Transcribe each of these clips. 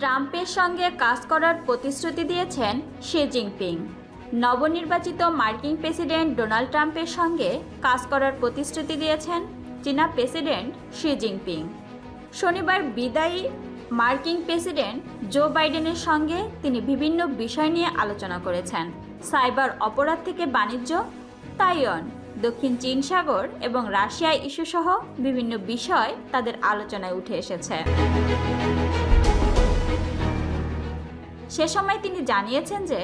ট্রাম্পের সঙ্গে কাজ করার প্রতিশ্রুতি দিয়েছেন শি জিনপিং। নবনির্বাচিত মার্কিন প্রেসিডেন্ট ডোনাল্ড ট্রাম্পের সঙ্গে কাজ করার প্রতিশ্রুতি দিয়েছেন চীনা প্রেসিডেন্ট শি জিনপিং। শনিবার বিদায়ী মার্কিন প্রেসিডেন্ট জো বাইডেনের সঙ্গে তিনি বিভিন্ন বিষয় নিয়ে আলোচনা করেছেন। সাইবার অপরাধ থেকে বাণিজ্য, তাইওয়ান, দক্ষিণ চীন সাগর এবং রাশিয়া ইস্যুসহ বিভিন্ন বিষয় তাদের আলোচনায় উঠে এসেছে। সে সময় তিনি জানিয়েছেন যে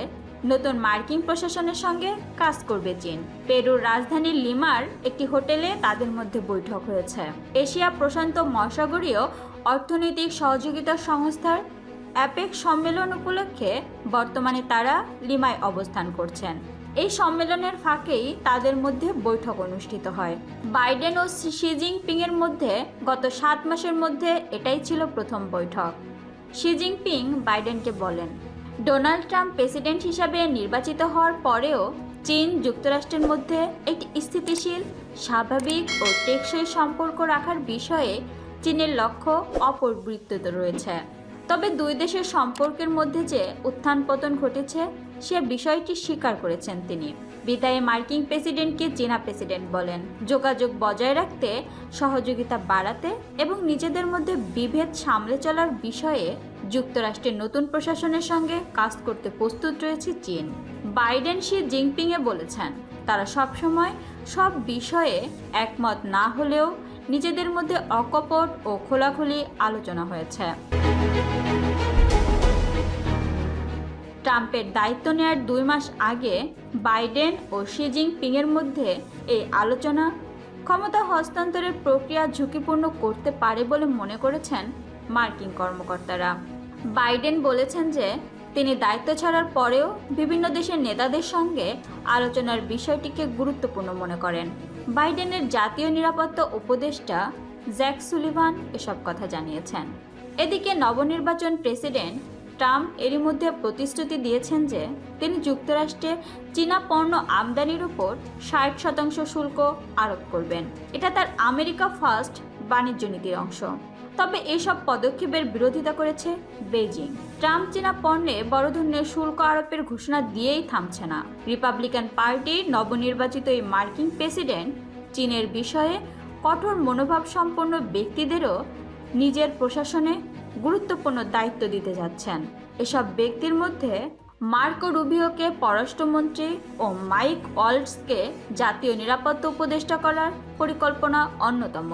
নতুন মার্কিন প্রশাসনের সঙ্গে কাজ করবে চীন। পেরুর রাজধানী লিমার একটি হোটেলে তাদের মধ্যে বৈঠক হয়েছে। এশিয়া প্রশান্ত মহাসাগরীয় অর্থনৈতিক সহযোগিতা সংস্থার অ্যাপেক সম্মেলন উপলক্ষে বর্তমানে তারা লিমায় অবস্থান করছেন। এই সম্মেলনের ফাঁকেই তাদের মধ্যে বৈঠক অনুষ্ঠিত হয়। বাইডেন ও শি জিনপিং এর মধ্যে গত সাত মাসের মধ্যে এটাই ছিল প্রথম বৈঠক। শি জিনপিং বাইডেনকে বলেন, ডোনাল্ড ট্রাম্প প্রেসিডেন্ট হিসাবে নির্বাচিত হওয়ার পরেও চীন যুক্তরাষ্ট্রের মধ্যে একটি স্থিতিশীল, স্বাভাবিক ও টেকসই সম্পর্ক রাখার বিষয়ে চীনের লক্ষ্য অপরিবৃত্ত রয়েছে। তবে দুই দেশের সম্পর্কের মধ্যে যে উত্থান পতন ঘটেছে, সে বিষয়টি স্বীকার করেছেন তিনি। বিদায়ে মার্কিন প্রেসিডেন্টকে চীনা প্রেসিডেন্ট বলেন, যোগাযোগ বজায় রাখতে, সহযোগিতা বাড়াতে এবং নিজেদের মধ্যে বিভেদ সামলে চলার বিষয়ে যুক্তরাষ্ট্রের নতুন প্রশাসনের সঙ্গে কাজ করতে প্রস্তুত রয়েছে চীন। বাইডেন শি জিনপিংয়ে বলেছেন, তারা সবসময় সব বিষয়ে একমত না হলেও নিজেদের মধ্যে অকপট ও খোলাখুলি আলোচনা হয়েছে। ট্রাম্পের দায়িত্ব নেয়ার দুই মাস আগে বাইডেন ও শি জিনপিংয়ের মধ্যে এই আলোচনা ক্ষমতা হস্তান্তরের প্রক্রিয়া ঝুঁকিপূর্ণ করতে পারে বলে মনে করেছেন মার্কিন কর্মকর্তারা। বাইডেন বলেছেন যে তিনি দায়িত্ব ছাড়ার পরেও বিভিন্ন দেশের নেতাদের সঙ্গে আলোচনার বিষয়টিকে গুরুত্বপূর্ণ মনে করেন। বাইডেনের জাতীয় নিরাপত্তা উপদেষ্টা জ্যাক সুলিভান এসব কথা জানিয়েছেন। এদিকে নবনির্বাচন প্রেসিডেন্ট ট্রাম্প এরই মধ্যে প্রতিশ্রুতি দিয়েছেন যে তিনি যুক্তরাষ্ট্রে চীনা পণ্য আমদানির উপর ষাট শতাংশ শুল্ক আরোপ করবেন। এটা তার আমেরিকা ফার্স্ট বাণিজ্য নীতির অংশ। তবে এসব পদক্ষেপের বিরোধিতা করেছে বেজিং ট্রাম্প চীনা পণ্যে বড় ধরনের শুল্ক আরোপের ঘোষণা দিয়েই থামছে না। রিপাবলিকান পার্টির নবনির্বাচিত এই মার্কিন প্রেসিডেন্ট চীনের বিষয়ে কঠোর মনোভাব সম্পন্ন ব্যক্তিদেরও নিজের প্রশাসনে গুরুত্বপূর্ণ দায়িত্ব দিতে যাচ্ছেন। এসব ব্যক্তির মধ্যে মার্কো রুবিওকে পররাষ্ট্রমন্ত্রী ও মাইক ওয়াল্টসকে জাতীয় নিরাপত্তা উপদেষ্টা করার পরিকল্পনা অন্যতম।